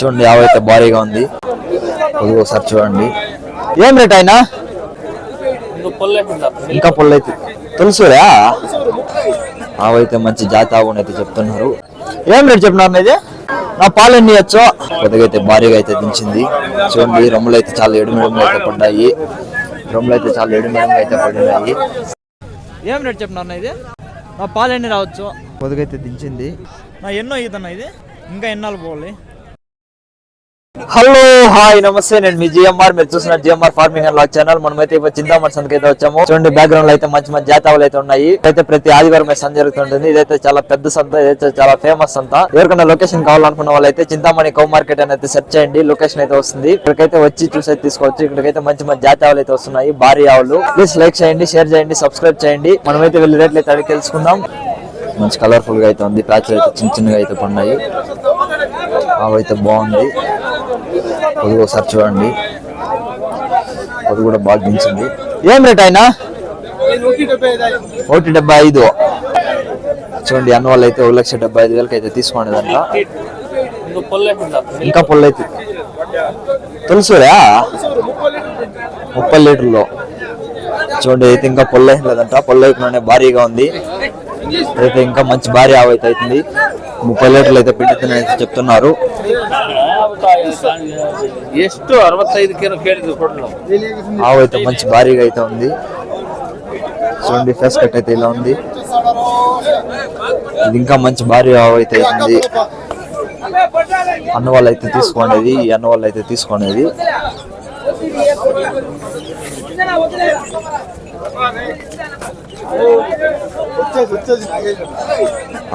చూడండి యాభై అయితే భారీగా ఉంది. ఒకసారి చూడండి. ఏం రేట్ అయినా ఇంకా పొల్లు అయితే. తెలుసురా? ఆవైతే మంచి జాతి ఆవు అయితే చెప్తున్నారు. ఏం రేట్ చెప్తున్నారు ఇది నా పాలు ఎన్ని ఇవ్వచ్చు? కొద్దిగా అయితే భారీగా అయితే దించింది. చూడండి రొమ్ములు అయితే చాలా ఎడుమిడములు అయితే పడ్డాయి. రొమ్ములు అయితే చాలా ఎడుమిడములు అయితే పడినాయి ఏం రేట్ చెప్తున్నారు ఇది? నా పాలు ఎన్ని రావచ్చు? కొద్దిగా అయితే దించింది. నా ఎన్నో ఈతన్నా ఇది? ఇంకా ఎన్నాళ్ళు పోవాలి? హలో హాయ్ నమస్తే. నేను మీ జిఎంఆర్. మీరు చూసిన GMR farming and lock channel. మనం అయితే ఇప్పుడు చింతామణి సంతకి అయితే వచ్చాము. చూడండి బ్యాక్గ్రౌండ్లో అయితే మంచి మంచి జాతావులు అయితే ఉన్నాయి. అయితే ప్రతి ఆదివారం సంత జరుగుతుంటుంది. ఇదైతే చాలా పెద్ద సంత ఇదైతే చాలా ఫేమస్ సంత. ఎవరికైనా లొకేషన్ కావాలనుకున్న వాళ్ళైతే చింతామణి కౌ మార్కెట్ అని అయితే సెర్చ్ చేయండి. లొకేషన్ అయితే వస్తుంది. ఇక్కడికైతే వచ్చి చూసి అయితే తీసుకోవచ్చు. ఇక్కడికైతే మంచి మంచి జాతావులు అయితే వస్తున్నాయి. భారీ ఆవులు. ప్లీజ్ లైక్ చేయండి షేర్ చేయండి సబ్స్క్రైబ్ చేయండి. మనమైతే వెళ్ళి రేట్లు అయితే అడిగి తెలుసుకుందాం. మంచి కలర్ఫుల్గా అయితే ఉంది. ప్యాచ్లు అయితే చిన్న చిన్నగా అయితే పడినాయి. అవైతే బాగుంది. అది ఒకసారి చూడండి. అది కూడా బాగా దించింది. ఏం రేట్ అయినా ఒకటి డెబ్బై ఐదు. చూడండి అన్న వాళ్ళు అయితే ఒక లక్ష డెబ్బై ఐదు వేలకి అయితే తీసుకోండి అంట ఇంకా పొల్లు అయితే. తెలుసురా? ముప్పై లీటర్లో. చూడండి అయితే ఇంకా పొల్లు లేదంట. పొల్లు అయిపోయిన భారీగా ఉంది. అయితే ఇంకా మంచి భారీ ఆవు అయితే అవుతుంది. ముప్పై లీటర్లు అయితే పిండుతుందని అయితే చెప్తున్నారు. ಎಷ್ಟು ಅರವತ್ತೈದು ಕಿಲೋ ಕೇಳಿದ್ವಿ ಕೊಡಲು ఆవు అయితే మంచి భారీగా అయితే ఉంది చూడండి ఫేస్ కట్ అయితే ఇలా ఉంది ఇది ఇంకా మంచి భారీ ఆవు అయితే ఉంది అన్న వాళ్ళు అయితే తీసుకోండి ఈ అన్న వాళ్ళు అయితే తీసుకోండి ఆవు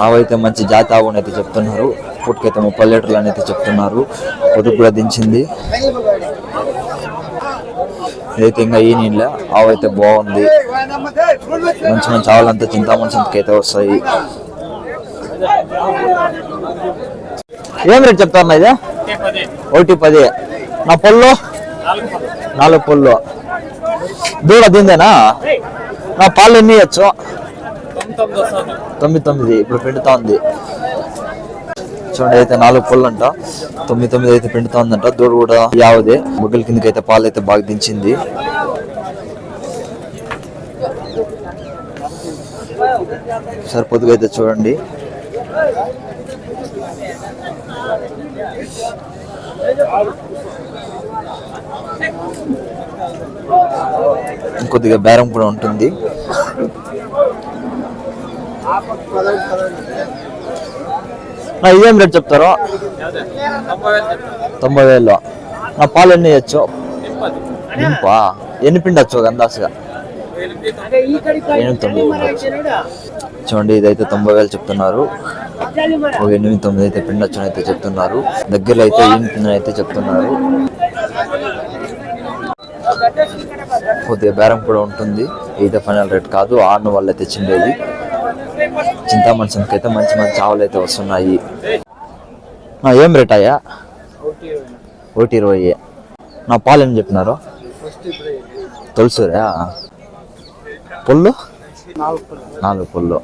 ఆవైతే మంచి జాతి ఆవు అని అయితే చెప్తున్నారు పుట్టుకైతే ముప్పై లీటర్లు అని అయితే చెప్తున్నారు పొదుపు కూడా దించింది. ఇదైతే ఇంకా ఈ నీళ్ళ ఆవు అయితే బాగుంది. మంచి మంచి ఆవులంతా చింతామణి సంతకి అయితే వస్తాయి. ఏం రేట్ చెప్తారు ఇది? ఒకటి పది. నా పొల్లు? నాలుగు పొల్లు. దూడ దీందేనా? నా పాలు ఎన్ని ఇవ్వచ్చు తొమ్మిది తొమ్మిది ఇప్పుడు పిండుతా ఉంది చూడండి అయితే నాలుగు పళ్ళు అంట తొమ్మిది తొమ్మిది అయితే పిండుతా ఉందంట దూడ కూడా యావదే. బుగ్గల కిందకి అయితే పాలు అయితే బాగా దించింది. సరే అయితే చూడండి. ఇంకొద్దిగా బేరం కూడా ఉంటుంది. ఇదేం రేట్ చెప్తారు? తొంభై వేలు. నా పాలు ఎన్ని ఇవ్వచ్చు నింపా? ఎన్ని పిండొచ్చు ఒక అందాసుగా ఎనిమిది తొమ్మిది. పిండొచ్చు. చూడండి ఇదైతే తొంభై వేలు చెప్తున్నారు. ఒక ఎనిమిది తొమ్మిది అయితే పిండొచ్చు అయితే చెప్తున్నారు. దగ్గరలో అయితే ఏం పిండి అయితే చెప్తున్నారు. కొద్దిగా బేరం కూడా ఉంటుంది. ఈత ఫైనల్ రేట్ కాదు ఆరును వాళ్ళు అయితే చిండేది చింతామణి సంతకి అయితే మంచి మంచి ఆవులు అయితే వస్తున్నాయి. ఏం రేట్ అయ్యా? ఒకటి ఇరవై నా పాలు ఏం చెప్పినారు? తులసూరా? పుల్లు? నాలుగు పుల్లు.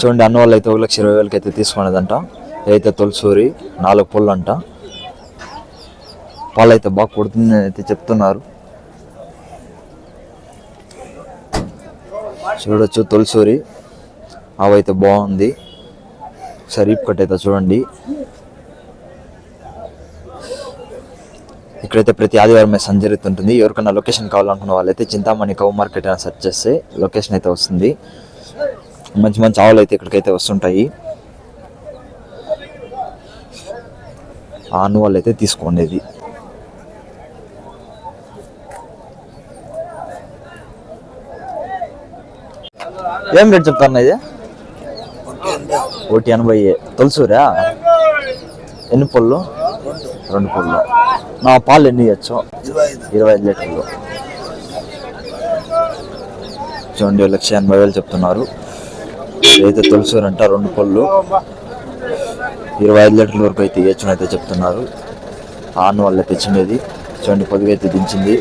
చూడండి అన్న వాళ్ళు అయితే ఒక లక్ష ఇరవై వేలకి అయితే తీసుకునేదంట. ఇదైతే తులసూరి నాలుగు పుల్లు అంట. పాలు అయితే బాగా కొడుతుంది అయితే చెప్తున్నారు. చూడొచ్చు తొలిసూరి. అవైతే బాగుంది. సరీప్ కట్ అయితే చూడండి. ఇక్కడైతే ప్రతి ఆదివారం మీద జరుగుతుంటుంది ఎవరికైనా లొకేషన్ కావాలనుకున్న వాళ్ళైతే చింతామణి కౌ మార్కెట్ అని సెర్చ్ చేస్తే లొకేషన్ అయితే వస్తుంది. మంచి మంచి ఆవులు అయితే ఇక్కడికైతే వస్తుంటాయి. ఆ వాళ్ళు అయితే తీసుకోండి ఏం రేట్ చెప్తారన్న ఇది? ఒకటి ఎనభై తులసూరా? ఎన్ని పళ్ళు? రెండు పళ్ళు. నా పాలు ఎన్ని ఇవ్వచ్చు ఇరవై ఐదు లీటర్లు. చూడండి లక్ష ఎనభై వేలు చెప్తున్నారు. అయితే తులసూరు అంట రెండు పళ్ళు. ఇరవై ఐదు లీటర్ల వరకు అయితే ఇవ్వచ్చు అయితే చెప్తున్నారు. ఆన్ వాళ్ళు తెచ్చిండేది చూడండి పొదుగు అయితే దించింది.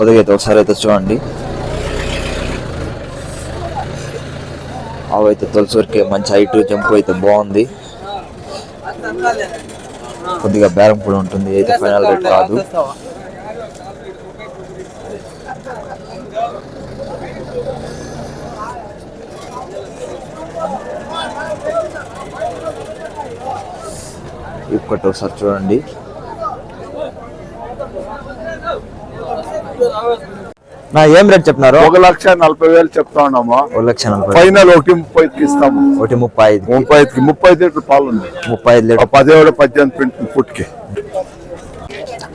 కొద్దిగా అయితే ఒకసారి అయితే చూడండి. అవి అయితే తొలసూరికి మంచి హైట్ జంప్ అయితే బాగుంది. కొద్దిగా బేరం కూడా ఉంటుంది. అయితే ఫైనల్ రేట్ కాదు. ఇప్పటి ఒకసారి చూడండి. నా ఏం రేట్ చెప్పినారు ఒక లక్ష నలభై వేలు చెప్తా ఉన్నాము ఒక లక్ష నలభై ఫైనల్ ఒకటి ముప్పై ఐదుకి ఇస్తాము. ఒకటి ముప్పై ఐదు ముప్పై ఐదుకి. ముప్పై ఐదు లీటర్ పాలు ఉంది ముప్పై ఐదు లీటర్. పదిహేడు పద్దెనిమిది పింట్ ఫుట్కి.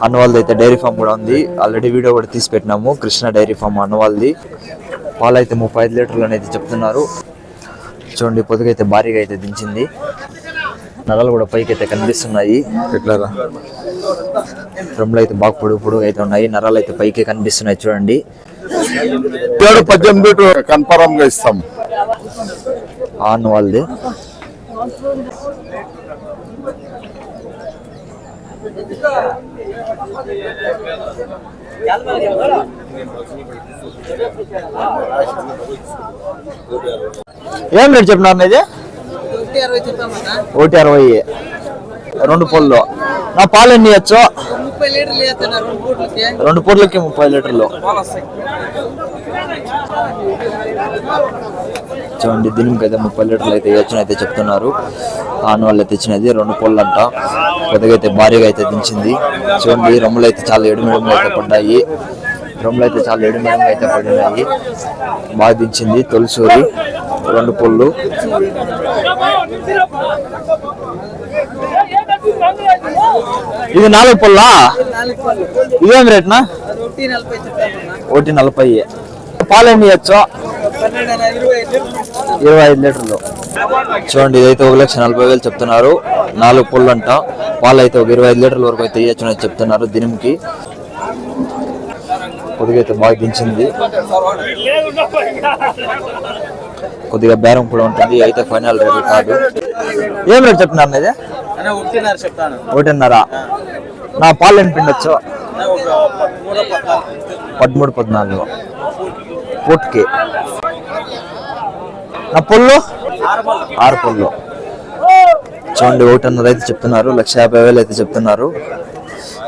అన్నవాళ్ళది అయితే డైరీ ఫామ్ కూడా ఉంది. ఆల్రెడీ వీడియో కూడా తీసి పెట్టినాము. కృష్ణ డైరీ ఫామ్ అన్నవాళ్ళది. పాలు అయితే ముప్పై ఐదు లీటర్లు అనేది చెప్తున్నారు. చూడండి పొదుగు అయితే భారీగా అయితే దించింది. నరాలు కూడా పైకి అయితే కనిపిస్తున్నాయి. ఎట్లారా? డ్రమ్లు అయితే బాగా పొడుగు పొడుగు అయితే ఉన్నాయి. నరాలు అయితే పైకి కనిపిస్తున్నాయి చూడండి. ఏడు పద్దెనిమిది లీటర్ కన్ఫర్మ్గా ఇస్తాము ఆ అన్నవాళ్ళది ఏం రేట్ చెప్పినారు ఇది ఒకటి అరవై రెండు పొల్లు. నా పాలు ఎన్ని ఇవ్వచ్చు రెండు పూట్లకి. ముప్పై లీటర్లు. చూడండి దీనికి అయితే ముప్పై లీటర్లు అయితే ఇవ్వచ్చు అయితే చెప్తున్నారు. ఆన్ వాళ్ళు అయితే ఇచ్చినది రెండు పొల్లు అంట కొద్దిగా అయితే భారీగా అయితే దించింది. చూడండి రొమ్ములు అయితే చాలా ఎడుమెడుములు అయితే పడ్డాయి. రొమ్ములు అయితే చాలా ఎడుమెడుములు అయితే పడినాయి. బాగా దించింది తొలిసూరి. రెండు పొల్లు. ఇది నాలుగు పొల్లా? ఇదేం రేట్నా? ఒకటి నలభై పాలు ఎన్ని ఇవ్వచ్చు ఇరవై ఐదు లీటర్లు. ఇరవై ఐదు లీటర్లు. చూడండి ఇదైతే ఒక లక్ష నలభై వేలు చెప్తున్నారు. నాలుగు పుల్లు అంట. పాలు అయితే ఒక ఇరవై ఐదు లీటర్ల వరకు అయితే ఇవ్వచ్చు అని చెప్తున్నారు దినంకి. కొద్దిగా అయితే బాగా దించింది. కొద్దిగా బేరం కూడా ఉంటుంది. అయితే ఫైనల్ రేట్ కాదు. ఏం రేట్ చెప్తున్నారు ఇది? అన్న ఒకటిన్నర నా పాలు ఎన్ని పిండొచ్చు? అన్న ఒక మూడో పక్క పదమూడు పద్నాలుగు. పూట్కి నా పొల్లు? ఆరు పొల్లు. చూడండి ఒకటిన్నర అయితే చెప్తున్నారు. లక్ష యాభై వేలు అయితే చెప్తున్నారు.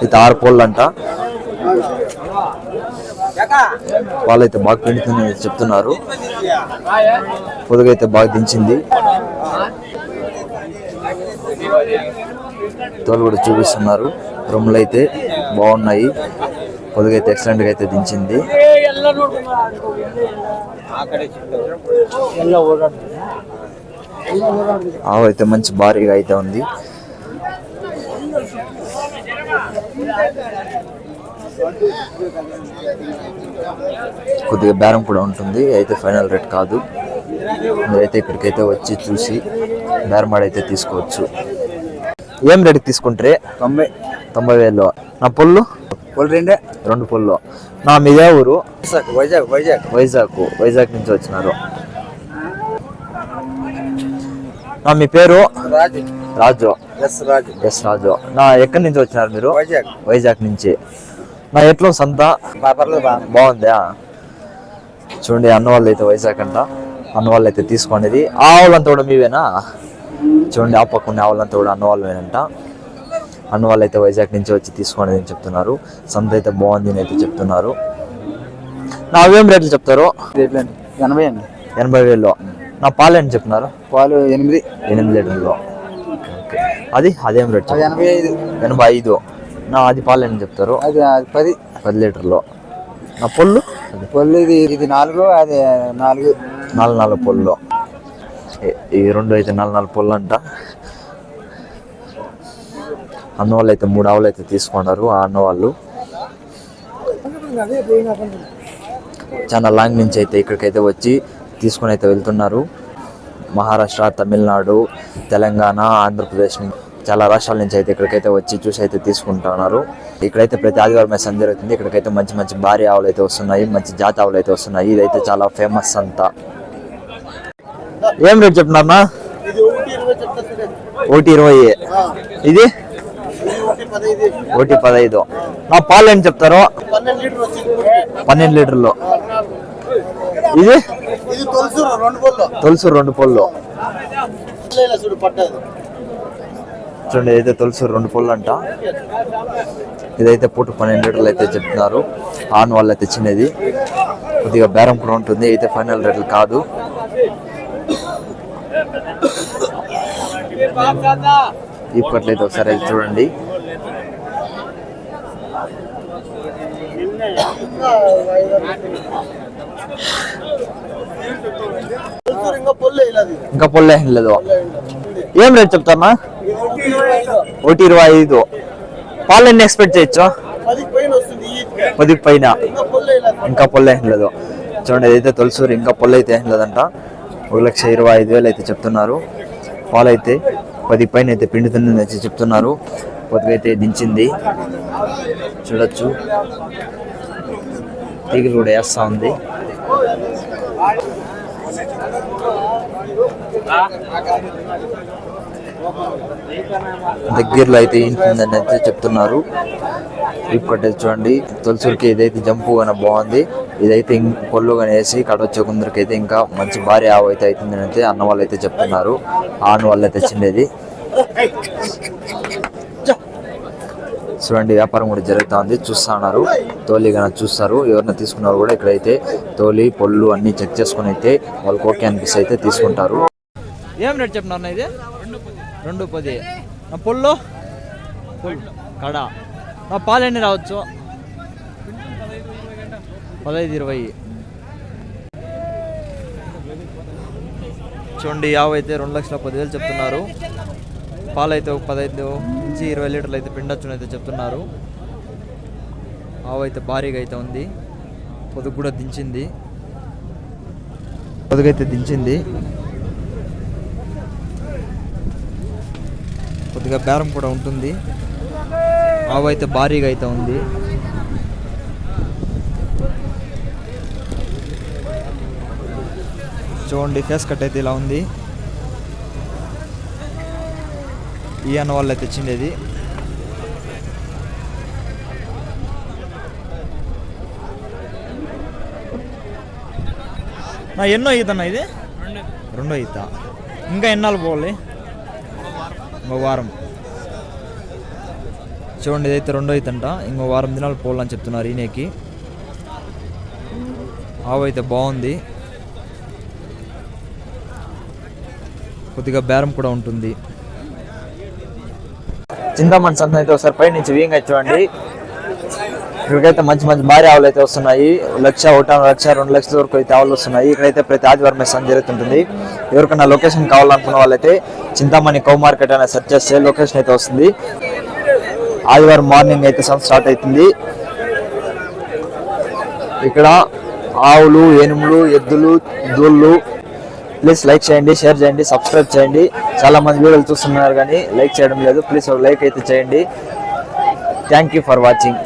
ఇది ఆరు పొల్లు అంట వాళ్ళైతే బాగా పిండుతుందని చెప్తున్నారు. పొదుగు అయితే బాగా దించింది. తోలు కూడా చూపిస్తున్నారు. రొమ్ములు అయితే బాగున్నాయి. పొదుగు అయితే ఎక్సలెంట్గా అయితే దించింది. ఆవు అయితే మంచి భారీగా అయితే ఉంది. కొద్దిగా బేరం కూడా ఉంటుంది. అయితే ఫైనల్ రేట్ కాదు. మీరైతే ఇక్కడికైతే వచ్చి చూసి బేరం ఆడైతే తీసుకోవచ్చు. ఏం రేట్ తీసుకుంటారే? తొంభై. తొంభై వేలు. నా పొల్లు? వాళ్ళు రెండే. రెండు పొల్లు. నా మీదే ఊరు? వైజాగ్ వైజాగ్. వైజాగ్ వైజాగ్ నుంచి వచ్చినారు. నా మీ పేరు? రాజు. రాజు. ఎస్ రాజు. ఎస్ రాజు. నా ఎక్కడి నుంచి వచ్చినారు మీరు? వైజాగ్. వైజాగ్ నుంచి. నా ఎట్లా సంత. బాగుందా చూడండి అన్న వాళ్ళు అయితే వైజాగ్ అంట. అన్న వాళ్ళు అయితే తీసుకోండి ఆవులంతా కూడా మీవేనా? చూడండి ఆ పక్క ఉన్న ఆవులంతా కూడా అన్న వాళ్ళేనంట అన్న వాళ్ళు అయితే వైజాగ్ నుంచి వచ్చి తీసుకోండి అని చెప్తున్నారు. సంత అయితే బాగుంది అని అయితే చెప్తున్నారు. నా అవేం రేట్లు చెప్తారు? ఎనభై అండి. ఎనభై వేలు నా పాలు ఏంటి చెప్తున్నారు? పాలు ఎనిమిది. ఎనిమిది లీటర్లు. అది అదేం రేట్ ఎనభై ఐదు. ఎనభై ఐదు. నా అది పాలు ఎన్ని చెప్తారు? అది అది పది. పది లీటర్లు. నా పొల్లు? పళ్ళు ఇది ఇది నాలుగు అది నాలుగు. నాలుగు నాలుగు పొల్లు. ఈ- రెండు అయితే నాలుగు నాలుగు పొల్లు అంట. అన్న వాళ్ళు అయితే మూడు ఆవులు అయితే తీసుకున్నారు ఆ అన్న వాళ్ళు చాలా లాంగ్ నుంచి అయితే ఇక్కడికైతే వచ్చి తీసుకొని అయితే వెళ్తున్నారు. మహారాష్ట్ర తమిళనాడు తెలంగాణ ఆంధ్రప్రదేశ్ నుంచి. చాలా రాష్ట్రాల నుంచి అయితే ఇక్కడికైతే వచ్చి చూసి అయితే తీసుకుంటున్నారు ఇక్కడైతే ప్రతి ఆదివారం అయితే జరుగుతుంది ఇక్కడికైతే మంచి మంచి భారీ ఆవులు అయితే వస్తున్నాయి మంచి జాతి ఆవులు అయితే వస్తున్నాయి. ఇదైతే చాలా ఫేమస్ అంతా. ఏం రేట్ చెప్తున్నారన్నా? ఒకటి ఇరవై ఇది? ఒకటి పదహైదు నా పాలు ఏం చెప్తారు? పన్నెండు లీటర్లు. ఇది? ఇది తొలుసు రెండు పళ్ళు తొలుసు రెండు పొల్లు చూడు పట్టదు చూడండి ఇదైతే తులసి రెండు పొల్లు అంట ఇదైతే పూట పన్నెండు లీటర్లు అయితే చెప్తున్నారు. ఆన్ వాళ్ళు అయితే చిన్నది కొద్దిగా బేరం కూడా ఉంటుంది. అయితే ఫైనల్ రేట్లు కాదు. ఇప్పట్లయితే ఒకసారి అయితే చూడండి. ఇంకా పొల్లే లేదు. ఏం రేట్ చెప్తామా? ఒకటి ఇరవై ఐదు. పాలు ఎన్ని ఎక్స్పెక్ట్ చేయొచ్చు? పది పైన ఇంకా పొల్లు ఏం లేదు. చూడండి ఇదైతే తొలసూరు ఇంకా పొల్ల అయితే ఏం లేదంట. ఒక లక్ష ఇరవై ఐదు వేలు అయితే చెప్తున్నారు. పాలు అయితే పది పైన అయితే పిండుతుంది అయితే చెప్తున్నారు. కొద్దిగా అయితే దించింది. చూడొచ్చు. తీగలు కూడా వేస్తా ఉంది. దగ్గరలో అయితే ఇంటుందని అయితే చెప్తున్నారు. ఇప్పటి చూడండి. తొలసూరికి ఇదైతే జంపు గానే బాగుంది. ఇదైతే ఇం- పొల్లు కానీ వేసి కడ కొందరికి అయితే ఇంకా మంచి భారీ ఆవు అయితే అవుతుందని అయితే అన్న వాళ్ళు అయితే చెప్తున్నారు. ఆన్ వాళ్ళు అయితే చూడండి వ్యాపారం కూడా జరుగుతూ ఉంది చూస్తా ఉన్నారు. తోలి కానీ చూస్తారు. ఎవరైనా తీసుకున్నారు కూడా ఇక్కడైతే తోలి పొల్లు అన్ని చెక్ చేసుకుని అయితే వాళ్ళకి ఓకే అనిపిస్తే అయితే తీసుకుంటారు. ఏం రేట్ చెప్పినారు ఇది? రెండు పది. నా పొల్లు? కడ. నా పాలు ఎన్ని రావచ్చు. పదహైదు ఇరవై. చూడండి యావ అయితే రెండు లక్షల పదివేలు చెప్తున్నారు. పాలు అయితే ఒక పదహైదు నుంచి ఇరవై లీటర్లు అయితే పిండొచ్చుని అయితే చెప్తున్నారు. ఆవు అయితే భారీగా అయితే ఉంది. పొదుగు కూడా దించింది. పొదుగైతే దించింది. కొద్దిగా బేరం కూడా ఉంటుంది. ఆవు అయితే భారీగా అయితే ఉంది. చూడండి ఫేస్ కట్ అయితే ఇలా ఉంది. ఈ అన్న వాళ్ళు అయితే తెచ్చిండేది నా ఎన్నో ఈతన్నా ఇది? రెండో. ఈత. ఇంకా ఎన్నాళ్ళు పోవాలి? ఇంకో వారం. చూడండి ఇదైతే రెండో అయితే అంట ఇంకో వారం దినాలు పోవాలని చెప్తున్నారు ఈయనకి. ఆవు అయితే బాగుంది. కొద్దిగా బేరం కూడా ఉంటుంది. చింతామణి సంత అయితే ఒకసారి పై నుంచి వీంగా చూడండి. ఇక్కడికైతే మంచి మంచి భారీ ఆవులు అయితే వస్తున్నాయి. లక్ష ఒకటి లక్ష రెండు లక్షల వరకు అయితే ఆవులు వస్తున్నాయి. ఇక్కడైతే ప్రతి ఆదివారం సంత జరుగుతుంటుంది. ఎవరికైనా లొకేషన్ కావాలనుకున్న వాళ్ళైతే చింతామణి కౌ మార్కెట్ అనే సెర్చ్ చేస్తే లొకేషన్ అయితే వస్తుంది. ఆదివారం మార్నింగ్ అయితే స్టార్ట్ అవుతుంది. ఇక్కడ ఆవులు ఏనుములు ఎద్దులు దూళ్ళు. ప్లీజ్ లైక్ చేయండి షేర్ చేయండి సబ్స్క్రైబ్ చేయండి. చాలా మంది వీడియోలు చూస్తున్నారు కానీ లైక్ చేయడం లేదు. ప్లీజ్ లైక్ అయితే చేయండి. Thank you for watching